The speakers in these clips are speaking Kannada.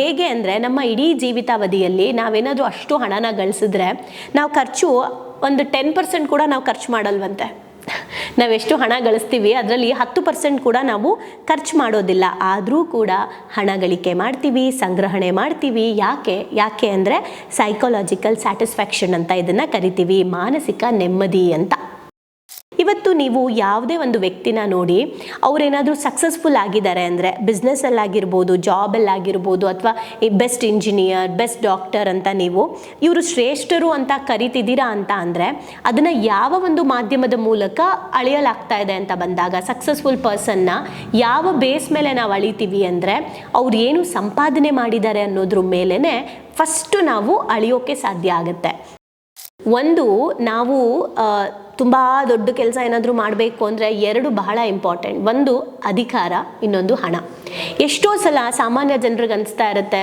ಹೇಗೆ ಅಂದರೆ ನಮ್ಮ ಇಡೀ ಜೀವಿತಾವಧಿಯಲ್ಲಿ ನಾವೇನಾದರೂ ಅಷ್ಟು ಹಣನ ಗಳಿಸಿದ್ರೆ ನಾವು ಖರ್ಚು ಒಂದು ಟೆನ್ ಪರ್ಸೆಂಟ್ ಕೂಡ ನಾವು ಖರ್ಚು ಮಾಡಲ್ವಂತೆ. ನಾವೆಷ್ಟು ಹಣ ಗಳಿಸ್ತೀವಿ ಅದರಲ್ಲಿ ಹತ್ತು ಪರ್ಸೆಂಟ್ ಕೂಡ ನಾವು ಖರ್ಚು ಮಾಡೋದಿಲ್ಲ. ಆದರೂ ಕೂಡ ಹಣ ಗಳಿಕೆ ಮಾಡ್ತೀವಿ, ಸಂಗ್ರಹಣೆ ಮಾಡ್ತೀವಿ. ಯಾಕೆ? ಯಾಕೆ ಅಂದರೆ ಸೈಕಾಲಜಿಕಲ್ ಸ್ಯಾಟಿಸ್ಫ್ಯಾಕ್ಷನ್ ಅಂತ ಇದನ್ನು ಕರಿತೀವಿ. ಮಾನಸಿಕ ನೆಮ್ಮದಿ ಅಂತ. ಇವತ್ತು ನೀವು ಯಾವುದೇ ಒಂದು ವ್ಯಕ್ತಿನ ನೋಡಿ, ಅವರೇನಾದರೂ ಸಕ್ಸಸ್ಫುಲ್ ಆಗಿದ್ದಾರೆ ಅಂದರೆ ಬಿಸ್ನೆಸ್ಸಲ್ಲಾಗಿರ್ಬೋದು ಜಾಬಲ್ಲಾಗಿರ್ಬೋದು ಅಥವಾ ಈ ಬೆಸ್ಟ್ ಇಂಜಿನಿಯರ್ ಬೆಸ್ಟ್ ಡಾಕ್ಟರ್ ಅಂತ ನೀವು, ಇವರು ಶ್ರೇಷ್ಠರು ಅಂತ ಕರಿತಿದ್ದೀರಾ ಅಂತ ಅಂದರೆ ಅದನ್ನು ಯಾವ ಒಂದು ಮಾಧ್ಯಮದ ಮೂಲಕ ಅಳೆಯಲಾಗ್ತಾ ಇದೆ ಅಂತ ಬಂದಾಗ ಸಕ್ಸಸ್ಫುಲ್ ಪರ್ಸನ್ನ ಯಾವ ಬೇಸ್ ಮೇಲೆ ನಾವು ಅಳಿತೀವಿ ಅಂದರೆ ಅವ್ರು ಏನು ಸಂಪಾದನೆ ಮಾಡಿದ್ದಾರೆ ಅನ್ನೋದ್ರ ಮೇಲೇ ಫಸ್ಟು ನಾವು ಅಳಿಯೋಕ್ಕೆ ಸಾಧ್ಯ ಆಗುತ್ತೆ. ಒಂದು, ನಾವು ತುಂಬ ದೊಡ್ಡ ಕೆಲಸ ಏನಾದರೂ ಮಾಡಬೇಕು ಅಂದರೆ ಎರಡು ಬಹಳ ಇಂಪಾರ್ಟೆಂಟ್ ಒಂದು ಅಧಿಕಾರ, ಇನ್ನೊಂದು ಹಣ. ಎಷ್ಟೋ ಸಲ ಸಾಮಾನ್ಯ ಜನರಿಗೆ ಅನಿಸ್ತಾ ಇರುತ್ತೆ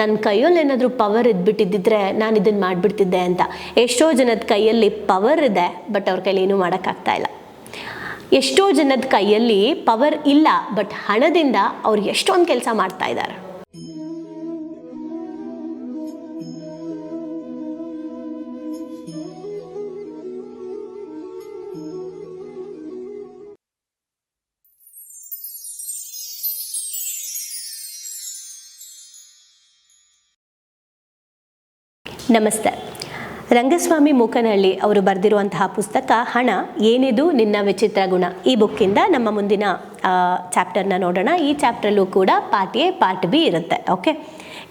ನನ್ನ ಕೈಯಲ್ಲಿ ಏನಾದರೂ ಪವರ್ ಇದ್ಬಿಟ್ಟಿದ್ದಿದ್ರೆ ನಾನು ಇದನ್ನು ಮಾಡಿಬಿಡ್ತಿದ್ದೆ ಅಂತ. ಎಷ್ಟೋ ಜನದ ಕೈಯಲ್ಲಿ ಪವರ್ ಇದೆ ಬಟ್ ಅವ್ರ ಕೈಯಲ್ಲಿ ಏನೂ ಮಾಡೋಕ್ಕಾಗ್ತಾ ಇಲ್ಲ. ಎಷ್ಟೋ ಜನದ ಕೈಯಲ್ಲಿ ಪವರ್ ಇಲ್ಲ ಬಟ್ ಹಣದಿಂದ ಅವ್ರು ಎಷ್ಟೊಂದು ಕೆಲಸ ಮಾಡ್ತಾ ಇದ್ದಾರೆ ನಮಸ್ತೆ. ರಂಗಸ್ವಾಮಿ ಮೂಕನಹಳ್ಳಿ ಅವರು ಬರೆದಿರುವಂತಹ ಪುಸ್ತಕ ಹಣ ಏನಿದು ನಿನ್ನ ವಿಚಿತ್ರ ಗುಣ. ಈ ಬುಕ್ಕಿಂದ ನಮ್ಮ ಮುಂದಿನ ಚಾಪ್ಟರ್ನ ನೋಡೋಣ. ಈ ಚಾಪ್ಟರ್ಲ್ಲೂ ಕೂಡ ಪಾರ್ಟ್ ಎ ಪಾರ್ಟ್ ಬಿ ಇರುತ್ತೆ. ಓಕೆ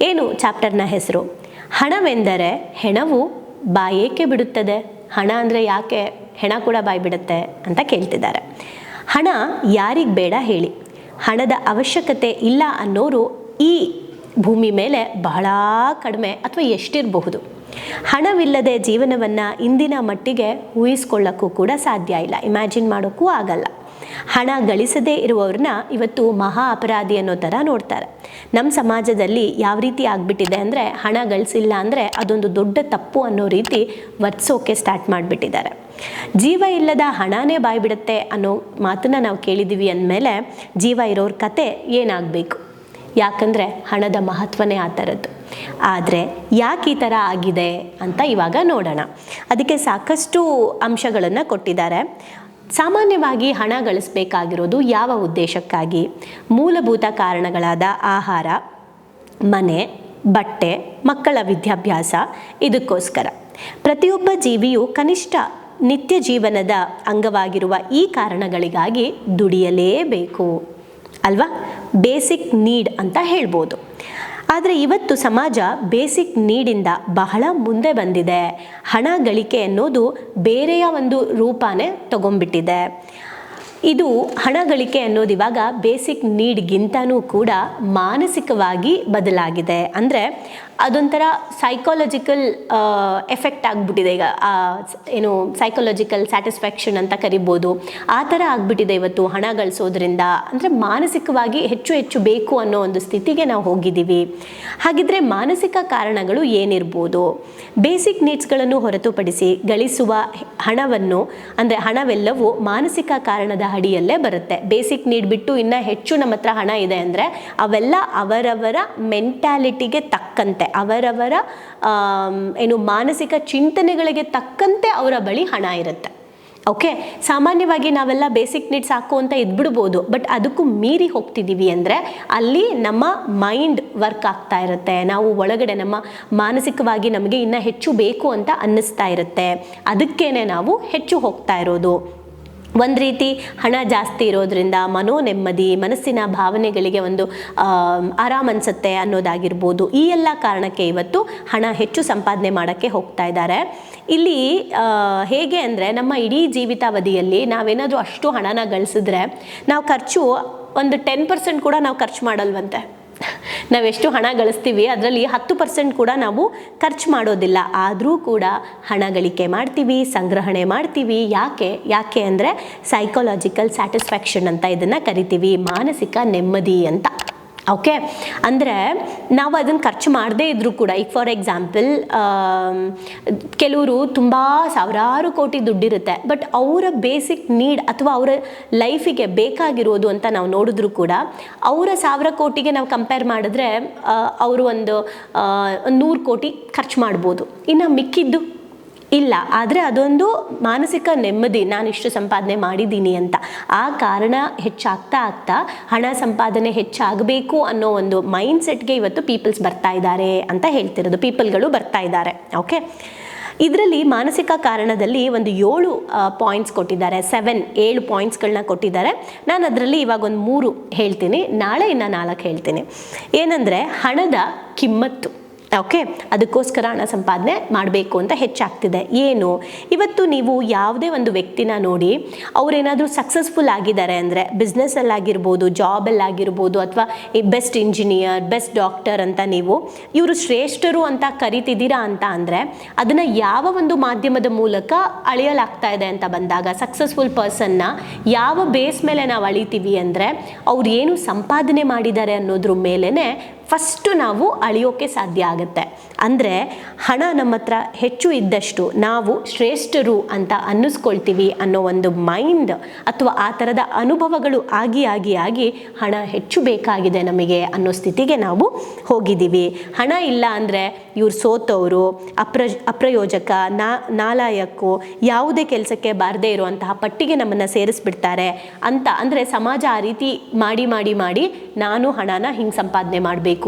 ಏನು ಚಾಪ್ಟರ್ನ ಹೆಸರು? ಹಣವೆಂದರೆ ಹೆಣವು ಬಾಯೇಕೆ ಬಿಡುತ್ತದೆ? ಹಣ ಅಂದರೆ ಯಾಕೆ ಹೆಣ ಕೂಡ ಬಾಯಿ ಬಿಡುತ್ತೆ ಅಂತ ಕೇಳ್ತಿದ್ದಾರೆ. ಹಣ ಯಾರಿಗೆ ಬೇಡ ಹೇಳಿ. ಹಣದ ಅವಶ್ಯಕತೆ ಇಲ್ಲ ಅನ್ನೋರು ಈ ಭೂಮಿ ಮೇಲೆ ಬಹಳ ಕಡಿಮೆ ಅಥವಾ ಎಷ್ಟಿರಬಹುದು. ಹಣವಿಲ್ಲದೆ ಜೀವನವನ್ನು ಇಂದಿನ ಮಟ್ಟಿಗೆ ಊಹಿಸ್ಕೊಳ್ಳೋಕ್ಕೂ ಕೂಡ ಸಾಧ್ಯ ಇಲ್ಲ. ಇಮ್ಯಾಜಿನ್ ಮಾಡೋಕ್ಕೂ ಆಗಲ್ಲ. ಹಣ ಗಳಿಸದೇ ಇರುವವ್ರನ್ನ ಇವತ್ತು ಮಹಾ ಅಪರಾಧಿ ಅನ್ನೋ ಥರ ನೋಡ್ತಾರೆ. ನಮ್ಮ ಸಮಾಜದಲ್ಲಿ ಯಾವ ರೀತಿ ಆಗಿಬಿಟ್ಟಿದೆ ಅಂದರೆ ಹಣ ಗಳಿಸಿಲ್ಲ ಅಂದರೆ ಅದೊಂದು ದೊಡ್ಡ ತಪ್ಪು ಅನ್ನೋ ರೀತಿ ವರ್ತಿಸೋಕೆ ಸ್ಟಾರ್ಟ್ ಮಾಡಿಬಿಟ್ಟಿದ್ದಾರೆ. ಜೀವ ಇಲ್ಲದ ಹಣನೇ ಬಾಯ್ಬಿಡುತ್ತೆ ಅನ್ನೋ ಮಾತನ್ನು ನಾವು ಕೇಳಿದ್ದೀವಿ ಅಂದಮೇಲೆ ಜೀವ ಇರೋರ ಕತೆ ಏನಾಗಬೇಕು? ಯಾಕಂದರೆ ಹಣದ ಮಹತ್ವನೇ ಆ ಥರದ್ದು. ಆದರೆ ಯಾಕೆ ಈ ಥರ ಆಗಿದೆ ಅಂತ ಇವಾಗ ನೋಡೋಣ. ಅದಕ್ಕೆ ಸಾಕಷ್ಟು ಅಂಶಗಳನ್ನು ಕೊಟ್ಟಿದ್ದಾರೆ. ಸಾಮಾನ್ಯವಾಗಿ ಹಣ ಗಳಿಸಬೇಕಾಗಿರೋದು ಯಾವ ಉದ್ದೇಶಕ್ಕಾಗಿ? ಮೂಲಭೂತ ಕಾರಣಗಳಾದ ಆಹಾರ, ಮನೆ, ಬಟ್ಟೆ, ಮಕ್ಕಳ ವಿದ್ಯಾಭ್ಯಾಸ, ಇದಕ್ಕೋಸ್ಕರ. ಪ್ರತಿಯೊಬ್ಬ ಜೀವಿಯು ಕನಿಷ್ಠ ನಿತ್ಯ ಜೀವನದ ಅಂಗವಾಗಿರುವ ಈ ಕಾರಣಗಳಿಗಾಗಿ ದುಡಿಯಲೇಬೇಕು. ಅಲ್ವಾ? ಬೇಸಿಕ್ ನೀಡ್ ಅಂತ ಹೇಳ್ಬೋದು. ಆದರೆ ಇವತ್ತು ಸಮಾಜ ಬೇಸಿಕ್ ನೀಡಿಂದ ಬಹಳ ಮುಂದೆ ಬಂದಿದೆ. ಹಣ, ಗಳಿಕೆ ಅನ್ನೋದು ಬೇರೆಯ ಒಂದು ರೂಪಾನೇ ತಗೊಂಡ್ಬಿಟ್ಟಿದೆ. ಇದು ಹಣ, ಗಳಿಕೆ ಅನ್ನೋದು ಇವಾಗ ಬೇಸಿಕ್ ನೀಡ್ಗಿಂತನೂ ಕೂಡ ಮಾನಸಿಕವಾಗಿ ಬದಲಾಗಿದೆ. ಅಂದರೆ ಅದೊಂಥರ ಸೈಕಾಲಜಿಕಲ್ ಎಫೆಕ್ಟ್ ಆಗಿಬಿಟ್ಟಿದೆ ಈಗ. ಏನು ಸೈಕಾಲಜಿಕಲ್ ಸ್ಯಾಟಿಸ್ಫ್ಯಾಕ್ಷನ್ ಅಂತ ಕರಿಬೋದು. ಆ ಥರ ಆಗಿಬಿಟ್ಟಿದೆ ಇವತ್ತು ಹಣ ಗಳಿಸೋದ್ರಿಂದ. ಅಂದರೆ ಮಾನಸಿಕವಾಗಿ ಹೆಚ್ಚು ಹೆಚ್ಚು ಬೇಕು ಅನ್ನೋ ಒಂದು ಸ್ಥಿತಿಗೆ ನಾವು ಹೋಗಿದ್ದೀವಿ. ಹಾಗಿದ್ರೆ ಮಾನಸಿಕ ಕಾರಣಗಳು ಏನಿರ್ಬೋದು? ಬೇಸಿಕ್ ನೀಡ್ಸ್ಗಳನ್ನು ಹೊರತುಪಡಿಸಿ ಗಳಿಸುವ ಹಣವನ್ನು, ಅಂದರೆ ಹಣವೆಲ್ಲವೂ ಮಾನಸಿಕ ಕಾರಣದ ಅಡಿಯಲ್ಲೇ ಬರುತ್ತೆ. ಬೇಸಿಕ್ ನೀಡ್ ಬಿಟ್ಟು ಇನ್ನೂ ಹೆಚ್ಚು ನಮ್ಮ ಹತ್ರ ಹಣ ಇದೆ ಅಂದರೆ ಅವೆಲ್ಲ ಅವರವರ ಮೆಂಟ್ಯಾಲಿಟಿಗೆ ತಕ್ಕಂತೆ. ಅವರವರ ಏನು ಮಾನಸಿಕ ಚಿಂತನೆಗಳಿಗೆ ತಕ್ಕಂತೆ ಅವರ ಬಳಿ ಹಣ ಇರುತ್ತೆ. ಓಕೆ? ಸಾಮಾನ್ಯವಾಗಿ ನಾವೆಲ್ಲ ಬೇಸಿಕ್ ನೀಡ್ಸ್ ಸಾಕು ಅಂತ ಇದ್ಬಿಡ್ಬೋದು. ಬಟ್ ಅದಕ್ಕೂ ಮೀರಿ ಹೋಗ್ತಿದ್ದೀವಿ ಅಂದರೆ ಅಲ್ಲಿ ನಮ್ಮ ಮೈಂಡ್ ವರ್ಕ್ ಆಗ್ತಾ ಇರುತ್ತೆ. ನಾವು ಒಳಗಡೆ ನಮ್ಮ ಮಾನಸಿಕವಾಗಿ ನಮಗೆ ಇನ್ನೂ ಹೆಚ್ಚು ಬೇಕು ಅಂತ ಅನ್ನಿಸ್ತಾ ಇರುತ್ತೆ. ಅದಕ್ಕೇನೆ ನಾವು ಹೆಚ್ಚು ಹೋಗ್ತಾ ಇರೋದು. ಒಂದು ರೀತಿ ಹಣ ಜಾಸ್ತಿ ಇರೋದ್ರಿಂದ ಮನೋ ನೆಮ್ಮದಿ ಮನಸ್ಸಿನ ಭಾವನೆಗಳಿಗೆ ಒಂದು ಆರಾಮ ಅನ್ಸುತ್ತೆ ಅನ್ನೋದಾಗಿರ್ಬೋದು. ಈ ಎಲ್ಲ ಕಾರಣಕ್ಕೆ ಇವತ್ತು ಹಣ ಹೆಚ್ಚು ಸಂಪಾದನೆ ಮಾಡೋಕ್ಕೆ ಹೋಗ್ತಾ ಇದ್ದಾರೆ. ಇಲ್ಲಿ ಹೇಗೆ ಅಂದರೆ ನಮ್ಮ ಇಡೀ ಜೀವಿತಾವಧಿಯಲ್ಲಿ ನಾವೇನಾದರೂ ಅಷ್ಟು ಹಣನ ಗಳಿಸಿದ್ರೆ ನಾವು ಖರ್ಚು ಒಂದು ಟೆನ್ ಪರ್ಸೆಂಟ್ ಕೂಡ ನಾವು ಖರ್ಚು ಮಾಡಲ್ವಂತೆ. ನಾವೆಷ್ಟು ಹಣ ಗಳಿಸ್ತೀವಿ, ಅದರಲ್ಲಿ ಹತ್ತು ಪರ್ಸೆಂಟ್ ಕೂಡ ನಾವು ಖರ್ಚು ಮಾಡೋದಿಲ್ಲ. ಆದರೂ ಕೂಡ ಹಣ ಗಳಿಕೆ ಮಾಡ್ತೀವಿ, ಸಂಗ್ರಹಣೆ ಮಾಡ್ತೀವಿ. ಯಾಕೆ ಯಾಕೆ ಅಂದರೆ ಸೈಕಾಲಜಿಕಲ್ ಸ್ಯಾಟಿಸ್ಫ್ಯಾಕ್ಷನ್ ಅಂತ ಇದನ್ನು ಕರಿತೀವಿ. ಮಾನಸಿಕ ನೆಮ್ಮದಿ ಅಂತ. ಓಕೆ ಅಂದರೆ ನಾವು ಅದನ್ನು ಖರ್ಚು ಮಾಡದೇ ಇದ್ದರೂ ಕೂಡ ಈಗ ಫಾರ್ ಎಕ್ಸಾಂಪಲ್ ಕೆಲವರು ತುಂಬ ಸಾವಿರಾರು ಕೋಟಿ ದುಡ್ಡಿರುತ್ತೆ ಬಟ್ ಅವರ ಬೇಸಿಕ್ ನೀಡ್ ಅಥವಾ ಅವರ ಲೈಫಿಗೆ ಬೇಕಾಗಿರೋದು ಅಂತ ನಾವು ನೋಡಿದ್ರೂ ಕೂಡ, ಅವರ ಸಾವಿರ ಕೋಟಿಗೆ ನಾವು ಕಂಪೇರ್ ಮಾಡಿದ್ರೆ ಅವರು ಒಂದು ನೂರು ಕೋಟಿ ಖರ್ಚು ಮಾಡ್ಬೋದು. ಇನ್ನು ಮಿಕ್ಕಿದ್ದು ಇಲ್ಲ, ಆದರೆ ಅದೊಂದು ಮಾನಸಿಕ ನೆಮ್ಮದಿ, ನಾನು ಇಷ್ಟು ಸಂಪಾದನೆ ಮಾಡಿದ್ದೀನಿ ಅಂತ. ಆ ಕಾರಣ ಹೆಚ್ಚಾಗ್ತಾ ಆಗ್ತಾ ಹಣ ಸಂಪಾದನೆ ಹೆಚ್ಚಾಗಬೇಕು ಅನ್ನೋ ಒಂದು ಮೈಂಡ್ ಸೆಟ್ಗೆ ಇವತ್ತು ಪೀಪಲ್ಸ್ ಬರ್ತಾ ಇದ್ದಾರೆ ಅಂತ ಹೇಳ್ತಿರೋದು ಪೀಪಲ್ಗಳು ಬರ್ತಾ ಇದ್ದಾರೆ ಓಕೆ ಇದರಲ್ಲಿ ಮಾನಸಿಕ ಕಾರಣದಲ್ಲಿ ಒಂದು ಏಳು ಪಾಯಿಂಟ್ಸ್ ಕೊಟ್ಟಿದ್ದಾರೆ ಸೆವೆನ್ ಏಳು ಪಾಯಿಂಟ್ಸ್ಗಳನ್ನ ಕೊಟ್ಟಿದ್ದಾರೆ. ನಾನು ಅದರಲ್ಲಿ ಇವಾಗ ಒಂದು ಮೂರು ಹೇಳ್ತೀನಿ, ನಾಳೆ ಇನ್ನು ನಾಲ್ಕು ಹೇಳ್ತೀನಿ. ಏನಂದರೆ ಹಣದ ಕಿಮ್ಮತ್ತು. ಓಕೆ. ಅದಕ್ಕೋಸ್ಕರ ಹಣ ಸಂಪಾದನೆ ಮಾಡಬೇಕು ಅಂತ ಹೆಚ್ಚಾಗ್ತಿದೆ. ಏನು? ಇವತ್ತು ನೀವು ಯಾವುದೇ ಒಂದು ವ್ಯಕ್ತಿನ ನೋಡಿ, ಅವರೇನಾದರೂ ಸಕ್ಸಸ್ಫುಲ್ ಆಗಿದ್ದಾರೆ ಅಂದರೆ ಬಿಸ್ನೆಸ್ಸಲ್ಲಾಗಿರ್ಬೋದು ಜಾಬಲ್ಲಾಗಿರ್ಬೋದು ಅಥವಾ ಈ ಬೆಸ್ಟ್ ಇಂಜಿನಿಯರ್ ಬೆಸ್ಟ್ ಡಾಕ್ಟರ್ ಅಂತ ನೀವು, ಇವರು ಶ್ರೇಷ್ಠರು ಅಂತ ಕರಿತಿದ್ದೀರಾ ಅಂತ ಅಂದರೆ, ಅದನ್ನು ಯಾವ ಒಂದು ಮಾಧ್ಯಮದ ಮೂಲಕ ಅಳೆಯಲಾಗ್ತಾ ಇದೆ ಅಂತ ಬಂದಾಗ ಸಕ್ಸಸ್ಫುಲ್ ಪರ್ಸನ್ನ ಯಾವ ಬೇಸ್ ಮೇಲೆ ನಾವು ಅಳಿತೀವಿ ಅಂದರೆ, ಅವ್ರು ಏನು ಸಂಪಾದನೆ ಮಾಡಿದ್ದಾರೆ ಅನ್ನೋದ್ರ ಮೇಲೇ ಫಸ್ಟು ನಾವು ಅಳಿಯೋಕೆ ಸಾಧ್ಯ ಆಗುತ್ತೆ. ಅಂದರೆ ಹಣ ನಮ್ಮ ಹತ್ರ ಹೆಚ್ಚು ಇದ್ದಷ್ಟು ನಾವು ಶ್ರೇಷ್ಠರು ಅಂತ ಅನ್ನಿಸ್ಕೊಳ್ತೀವಿ ಅನ್ನೋ ಒಂದು ಮೈಂಡ್ ಅಥವಾ ಆ ಥರದ ಅನುಭವಗಳು ಆಗಿ ಆಗಿ ಆಗಿ ಹಣ ಹೆಚ್ಚು ಬೇಕಾಗಿದೆ ನಮಗೆ ಅನ್ನೋ ಸ್ಥಿತಿಗೆ ನಾವು ಹೋಗಿದ್ದೀವಿ. ಹಣ ಇಲ್ಲ ಅಂದರೆ ಇವ್ರು ಸೋತವರು ಅಪ್ರ ಅಪ್ರಯೋಜಕ, ನಾ ನಾಲಾಯಕ್ಕು ಯಾವುದೇ ಕೆಲಸಕ್ಕೆ ಬಾರದೇ ಇರುವಂತಹ ಪಟ್ಟಿಗೆ ನಮ್ಮನ್ನು ಸೇರಿಸ್ಬಿಡ್ತಾರೆ ಅಂತ. ಅಂದರೆ ಸಮಾಜ ಆ ರೀತಿ ಮಾಡಿ ಮಾಡಿ ಮಾಡಿ ನಾನು ಹಣನ ಹಿಂಗೆ ಸಂಪಾದನೆ ಮಾಡಬೇಕು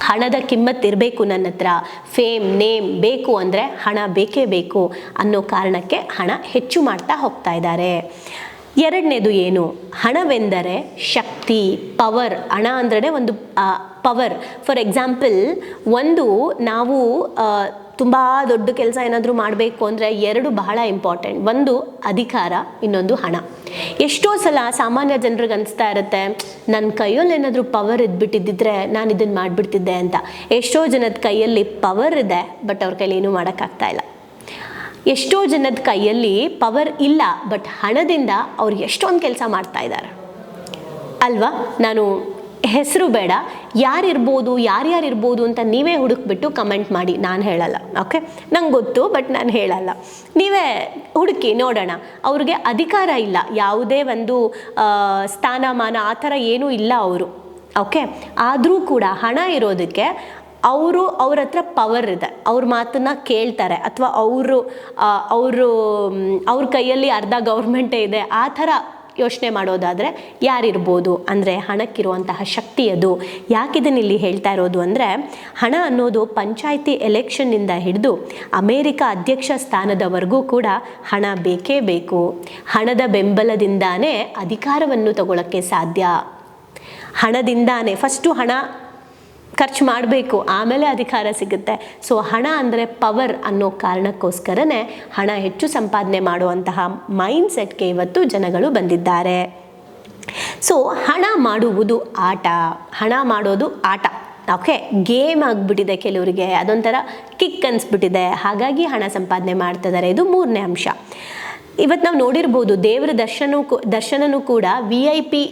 ಹಣದ ಕಿಮ್ಮತ್ತು ಇರಬೇಕು ನನ್ನ ಹತ್ರ. ಫೇಮ್, ನೇಮ್ ಬೇಕು ಅಂದರೆ ಹಣ ಬೇಕೇ ಬೇಕು ಅನ್ನೋ ಕಾರಣಕ್ಕೆ ಹಣ ಹೆಚ್ಚು ಮಾಡ್ತಾ ಹೋಗ್ತಾ ಇದ್ದಾರೆ. ಎರಡನೇದು ಏನು? ಹಣವೆಂದರೆ ಶಕ್ತಿ, ಪವರ್. ಹಣ ಅಂದ್ರೆ ಒಂದು ಪವರ್. ಫಾರ್ ಎಕ್ಸಾಂಪಲ್, ಒಂದು ನಾವು ತುಂಬ ದೊಡ್ಡ ಕೆಲಸ ಏನಾದರೂ ಮಾಡಬೇಕು ಅಂದರೆ ಎರಡು ಬಹಳ ಇಂಪಾರ್ಟೆಂಟ್ ಒಂದು ಅಧಿಕಾರ, ಇನ್ನೊಂದು ಹಣ. ಎಷ್ಟೋ ಸಲ ಸಾಮಾನ್ಯ ಜನರಿಗೆ ಅನಿಸ್ತಾ ಇರುತ್ತೆ ನನ್ನ ಕೈಯಲ್ಲಿ ಏನಾದರೂ ಪವರ್ ಇದ್ಬಿಟ್ಟಿದ್ದಿದ್ರೆ ನಾನು ಇದನ್ನು ಮಾಡಿಬಿಡ್ತಿದ್ದೆ ಅಂತ. ಎಷ್ಟೋ ಜನದ ಕೈಯಲ್ಲಿ ಪವರ್ ಇದೆ ಬಟ್ ಅವ್ರ ಕೈಯಲ್ಲಿ ಏನೂ ಮಾಡೋಕ್ಕಾಗ್ತಾ ಇಲ್ಲ. ಎಷ್ಟೋ ಜನದ ಕೈಯಲ್ಲಿ ಪವರ್ ಇಲ್ಲ ಬಟ್ ಹಣದಿಂದ ಅವ್ರು ಎಷ್ಟೊಂದು ಕೆಲಸ ಮಾಡ್ತಾ ಇದ್ದಾರೆ ಅಲ್ವಾ? ನಾನು ಹೆಸರು ಬೇಡ, ಯಾರಿರ್ಬೋದು ಯಾರ್ಯಾರು ಇರ್ಬೋದು ಅಂತ ನೀವೇ ಹುಡುಕ್ಬಿಟ್ಟು ಕಮೆಂಟ್ ಮಾಡಿ. ನಾನು ಹೇಳಲ್ಲ ಓಕೆ ನಂಗೆ ಗೊತ್ತು ಬಟ್ ನಾನು ಹೇಳಲ್ಲ. ನೀವೇ ಹುಡುಕಿ ನೋಡೋಣ. ಅವ್ರಿಗೆ ಅಧಿಕಾರ ಇಲ್ಲ. ಯಾವುದೇ ಒಂದು ಸ್ಥಾನಮಾನ, ಆ ಥರ ಏನೂ ಇಲ್ಲ ಅವರು ಓಕೆ ಆದರೂ ಕೂಡ ಹಣ ಇರೋದಕ್ಕೆ ಅವರು ಅವ್ರ ಹತ್ರ ಪವರ್ ಇದೆ. ಅವ್ರ ಮಾತನ್ನ ಕೇಳ್ತಾರೆ. ಅಥವಾ ಅವರು ಅವರು ಅವ್ರ ಕೈಯಲ್ಲಿ ಅರ್ಧ ಗೌರ್ಮೆಂಟೇ ಇದೆ. ಆ ಥರ ಯೋಚನೆ ಮಾಡೋದಾದರೆ ಯಾರಿರ್ಬೋದು? ಅಂದರೆ ಹಣಕ್ಕಿರುವಂತಹ ಶಕ್ತಿ ಅದು. ಯಾಕಿದನ್ನು ಇಲ್ಲಿ ಹೇಳ್ತಾ ಇರೋದು ಅಂದರೆ, ಹಣ ಅನ್ನೋದು ಪಂಚಾಯಿತಿ ಎಲೆಕ್ಷನ್ನಿಂದ ಹಿಡಿದು ಅಮೇರಿಕ ಅಧ್ಯಕ್ಷ ಸ್ಥಾನದವರೆಗೂ ಕೂಡ ಹಣ ಬೇಕೇ ಬೇಕು. ಹಣದ ಬೆಂಬಲದಿಂದಾನೇ ಅಧಿಕಾರವನ್ನು ತಗೊಳ್ಳೋಕ್ಕೆ ಸಾಧ್ಯ. ಹಣದಿಂದಾನೇ ಫಸ್ಟು ಹಣ ಖರ್ಚು ಮಾಡಬೇಕು, ಆಮೇಲೆ ಅಧಿಕಾರ ಸಿಗುತ್ತೆ. ಸೊ ಹಣ ಅಂದರೆ ಪವರ್ ಅನ್ನೋ ಕಾರಣಕ್ಕೋಸ್ಕರನೇ ಹಣ ಹೆಚ್ಚು ಸಂಪಾದನೆ ಮಾಡುವಂತಹ ಮೈಂಡ್ ಸೆಟ್ಗೆ ಇವತ್ತು ಜನಗಳು ಬಂದಿದ್ದಾರೆ. ಸೊ ಹಣ ಮಾಡುವುದು ಆಟ, ಹಣ ಮಾಡೋದು ಆಟ. ಓಕೆ ಗೇಮ್ ಆಗಿಬಿಟ್ಟಿದೆ ಕೆಲವರಿಗೆ, ಅದೊಂಥರ ಕಿಕ್ ಅನಿಸ್ಬಿಟ್ಟಿದೆ. ಹಾಗಾಗಿ ಹಣ ಸಂಪಾದನೆ ಮಾಡ್ತಿದ್ದಾರೆ ಇದು ಮೂರನೇ ಅಂಶ. ಇವತ್ತು ನಾವು ನೋಡಿರ್ಬೋದು ದೇವರ ದರ್ಶನ ದರ್ಶನನೂ ಕೂಡ ವಿ ಐ ಪಿ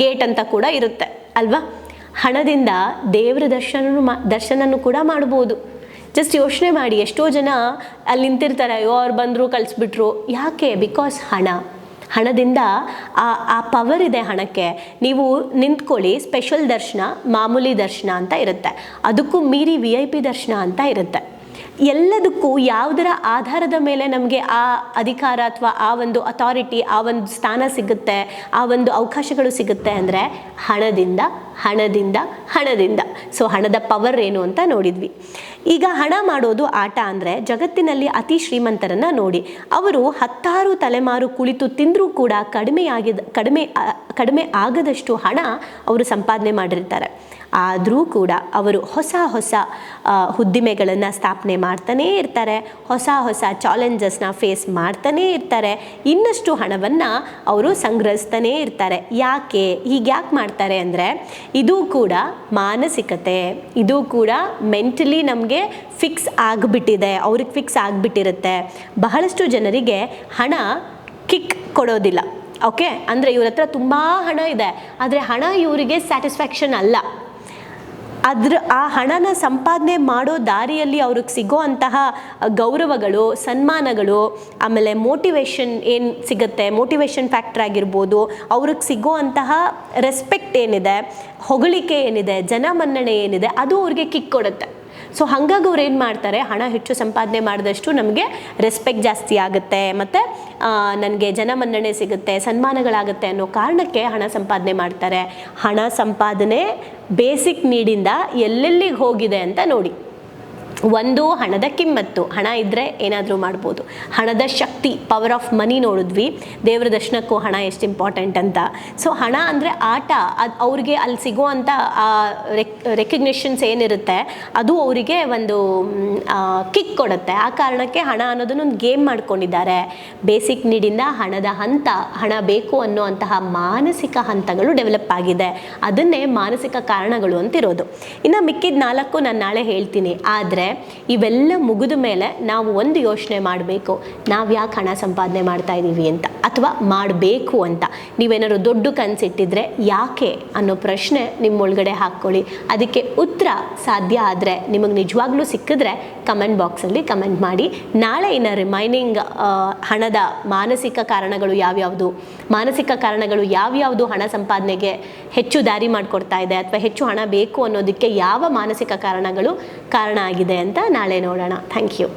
ಗೇಟ್ ಅಂತ ಕೂಡ ಇರುತ್ತೆ. ಅಲ್ವಾ? ಹಣದಿಂದ ದೇವರ ದರ್ಶನ ಮಾ ದರ್ಶನನೂ ಕೂಡ ಮಾಡ್ಬೋದು. ಜಸ್ಟ್ ಯೋಚನೆ ಮಾಡಿ, ಎಷ್ಟೋ ಜನ ಅಲ್ಲಿ ನಿಂತಿರ್ತಾರೆ, ಅಯ್ಯೋ ಅವ್ರು ಬಂದರು, ಕಳಿಸ್ಬಿಟ್ರು. ಯಾಕೆ? ಬಿಕಾಸ್ ಹಣ. ಹಣದಿಂದ ಆ ಆ ಪವರ್ ಇದೆ ಹಣಕ್ಕೆ. ನೀವು ನಿಂತ್ಕೊಳ್ಳಿ ಸ್ಪೆಷಲ್ ದರ್ಶನ, ಮಾಮೂಲಿ ದರ್ಶನ ಅಂತ ಇರುತ್ತೆ. ಅದಕ್ಕೂ ಮೀರಿ ವಿ ಐ ಪಿ ದರ್ಶನ ಅಂತ ಇರುತ್ತೆ. ಎಲ್ಲದಕ್ಕೂ ಯಾವುದರ ಆಧಾರದ ಮೇಲೆ ನಮಗೆ ಆ ಅಧಿಕಾರ ಅಥವಾ ಆ ಒಂದು ಅಥಾರಿಟಿ ಆ ಒಂದು ಸ್ಥಾನ ಸಿಗುತ್ತೆ, ಆ ಒಂದು ಅವಕಾಶಗಳು ಸಿಗುತ್ತೆ ಅಂದರೆ ಹಣದಿಂದ ಹಣದಿಂದ ಹಣದಿಂದ. ಸೊ ಹಣದ ಪವರ್ ಏನು ಅಂತ ನೋಡಿದ್ವಿ. ಈಗ ಹಣ ಮಾಡೋದು ಆಟ ಅಂದರೆ ಜಗತ್ತಿನಲ್ಲಿ ಅತಿ ಶ್ರೀಮಂತರನ್ನು ನೋಡಿ. ಅವರು ಹತ್ತಾರು ತಲೆಮಾರು ಕುಳಿತು ತಿಂದರೂ ಕೂಡ ಕಡಿಮೆಯಾಗಿದ, ಕಡಿಮೆ ಕಡಿಮೆ ಆಗದಷ್ಟು ಹಣ ಅವರು ಸಂಪಾದನೆ ಮಾಡಿರ್ತಾರೆ. ಆದರೂ ಕೂಡ ಅವರು ಹೊಸ ಹೊಸ ಉದ್ದಿಮೆಗಳನ್ನು ಸ್ಥಾಪನೆ ಮಾಡ್ತಾನೇ ಇರ್ತಾರೆ. ಹೊಸ ಹೊಸ ಚಾಲೆಂಜಸ್ನ ಫೇಸ್ ಮಾಡ್ತಾನೇ ಇರ್ತಾರೆ. ಇನ್ನಷ್ಟು ಹಣವನ್ನು ಅವರು ಸಂಗ್ರಹಿಸ್ತಾನೇ ಇರ್ತಾರೆ. ಯಾಕೆ ಹೀಗೆ ಯಾಕೆ ಮಾಡ್ತಾರೆ ಅಂದರೆ ಇದು ಕೂಡ ಮಾನಸಿಕತೆ, ಇದು ಕೂಡ ಮೆಂಟಲಿ ನಮಗೆ ಫಿಕ್ಸ್ ಆಗಿಬಿಟ್ಟಿದೆ, ಅವ್ರಿಗೆ ಫಿಕ್ಸ್ ಆಗಿಬಿಟ್ಟಿರುತ್ತೆ. ಬಹಳಷ್ಟು ಜನರಿಗೆ ಹಣ ಕಿಕ್ ಕೊಡೋದಿಲ್ಲ, ಓಕೆ? ಅಂದರೆ ಇವ್ರ ಹತ್ರ ತುಂಬ ಹಣ ಇದೆ, ಆದರೆ ಹಣ ಇವರಿಗೆ ಸ್ಯಾಟಿಸ್ಫ್ಯಾಕ್ಷನ್ ಅಲ್ಲ. ಅದ್ರ ಆ ಹಣನ ಸಂಪಾದನೆ ಮಾಡೋ ದಾರಿಯಲ್ಲಿ ಅವ್ರಿಗೆ ಸಿಗೋ ಅಂತಹ ಗೌರವಗಳು, ಸನ್ಮಾನಗಳು, ಆಮೇಲೆ ಮೋಟಿವೇಶನ್ ಏನು ಸಿಗುತ್ತೆ ಮೋಟಿವೇಶನ್ ಫ್ಯಾಕ್ಟರ್ ಆಗಿರ್ಬೋದು, ಅವ್ರಿಗೆ ಸಿಗೋ ಅಂತಹ ರೆಸ್ಪೆಕ್ಟ್ ಏನಿದೆ, ಹೊಗಳಿಕೆ ಏನಿದೆ, ಜನಮನ್ನಣೆ ಏನಿದೆ, ಅದು ಅವ್ರಿಗೆ ಕಿಕ್ ಕೊಡುತ್ತೆ. ಸೊ ಹಾಗಾಗಿ ಅವ್ರು ಏನು ಮಾಡ್ತಾರೆ? ಹಣ ಹೆಚ್ಚು ಸಂಪಾದನೆ ಮಾಡಿದಷ್ಟು ನಮಗೆ ರೆಸ್ಪೆಕ್ಟ್ ಜಾಸ್ತಿ ಆಗುತ್ತೆ. ಮತ್ತು ನನಗೆ ಜನಮನ್ನಣೆ ಸಿಗುತ್ತೆ, ಸನ್ಮಾನಗಳಾಗುತ್ತೆ ಅನ್ನೋ ಕಾರಣಕ್ಕೆ ಹಣ ಸಂಪಾದನೆ ಮಾಡ್ತಾರೆ. ಹಣ ಸಂಪಾದನೆ ಬೇಸಿಕ್ ನೀಡಿಂದ ಎಲ್ಲೆಲ್ಲಿಗೆ ಹೋಗಿದೆ ಅಂತ ನೋಡಿ. ಒಂದು ಹಣದ ಕಿಮ್ಮತ್ತು. ಹಣ ಇದ್ದರೆ ಏನಾದರೂ ಮಾಡ್ಬೋದು. ಹಣದ ಶಕ್ತಿ ಪವರ್ ಆಫ್ ಮನಿ ನೋಡಿದ್ವಿ. ದೇವರ ದರ್ಶನಕ್ಕೂ ಹಣ ಎಷ್ಟು ಇಂಪಾರ್ಟೆಂಟ್ ಅಂತ. ಸೊ ಹಣ ಅಂದರೆ ಆಟ. ಅದು ಅವ್ರಿಗೆ ಅಲ್ಲಿ ಸಿಗುವಂಥ ರೆಕಗ್ನಿಷನ್ಸ್ ಏನಿರುತ್ತೆ, ಅದು ಅವರಿಗೆ ಒಂದು ಕಿಕ್ ಕೊಡುತ್ತೆ. ಆ ಕಾರಣಕ್ಕೆ ಹಣ ಅನ್ನೋದನ್ನು ಒಂದು ಗೇಮ್ ಮಾಡ್ಕೊಂಡಿದ್ದಾರೆ. ಬೇಸಿಕ್ ನೀಡಿಂದ ಹಣದ ಹಂತ, ಹಣ ಬೇಕು ಅನ್ನೋ ಅಂತಹ ಮಾನಸಿಕ ಹಂತಗಳು ಡೆವಲಪ್ ಆಗಿದೆ. ಅದನ್ನೇ ಮಾನಸಿಕ ಕಾರಣಗಳು ಅಂತಿರೋದು. ಇನ್ನು ಮಿಕ್ಕಿದ ನಾಲ್ಕು ನಾನು ನಾಳೆ ಹೇಳ್ತೀನಿ. ಆದರೆ ಇವೆಲ್ಲ ಮುಗಿದ ಮೇಲೆ ನಾವು ಒಂದು ಯೋಚನೆ ಮಾಡಬೇಕು, ನಾವು ಯಾಕೆ ಹಣ ಸಂಪಾದನೆ ಮಾಡ್ತಾ ಇದ್ದೀವಿ ಅಂತ ಅಥವಾ ಮಾಡಬೇಕು ಅಂತ. ನೀವೇನಾದ್ರು ದೊಡ್ಡ ಕನಸಿಟ್ಟಿದ್ರೆ ಯಾಕೆ ಅನ್ನೋ ಪ್ರಶ್ನೆ ನಿಮ್ಮ ಒಳಗಡೆ ಹಾಕ್ಕೊಳ್ಳಿ. ಅದಕ್ಕೆ ಉತ್ತರ ಸಾಧ್ಯ ಆದರೆ, ನಿಮಗೆ ನಿಜವಾಗ್ಲೂ ಸಿಕ್ಕಿದ್ರೆ ಕಮೆಂಟ್ ಬಾಕ್ಸಲ್ಲಿ ಕಮೆಂಟ್ ಮಾಡಿ. ನಾಳೆ ಇನ್ನು ರಿಮೈನಿಂಗ್ ಹಣದ ಮಾನಸಿಕ ಕಾರಣಗಳು ಯಾವ್ಯಾವುದು? ಮಾನಸಿಕ ಕಾರಣಗಳು ಯಾವ್ಯಾವುದು ಹಣ ಸಂಪಾದನೆಗೆ ಹೆಚ್ಚು ದಾರಿ ಮಾಡಿಕೊಡ್ತಾ ಇದೆ ಅಥವಾ ಹೆಚ್ಚು ಹಣ ಬೇಕು ಅನ್ನೋದಕ್ಕೆ ಯಾವ ಮಾನಸಿಕ ಕಾರಣಗಳು ಕಾರಣ ಆಗಿದೆ ಅಂತ ನಾಳೆ ನೋಡೋಣ. Thank you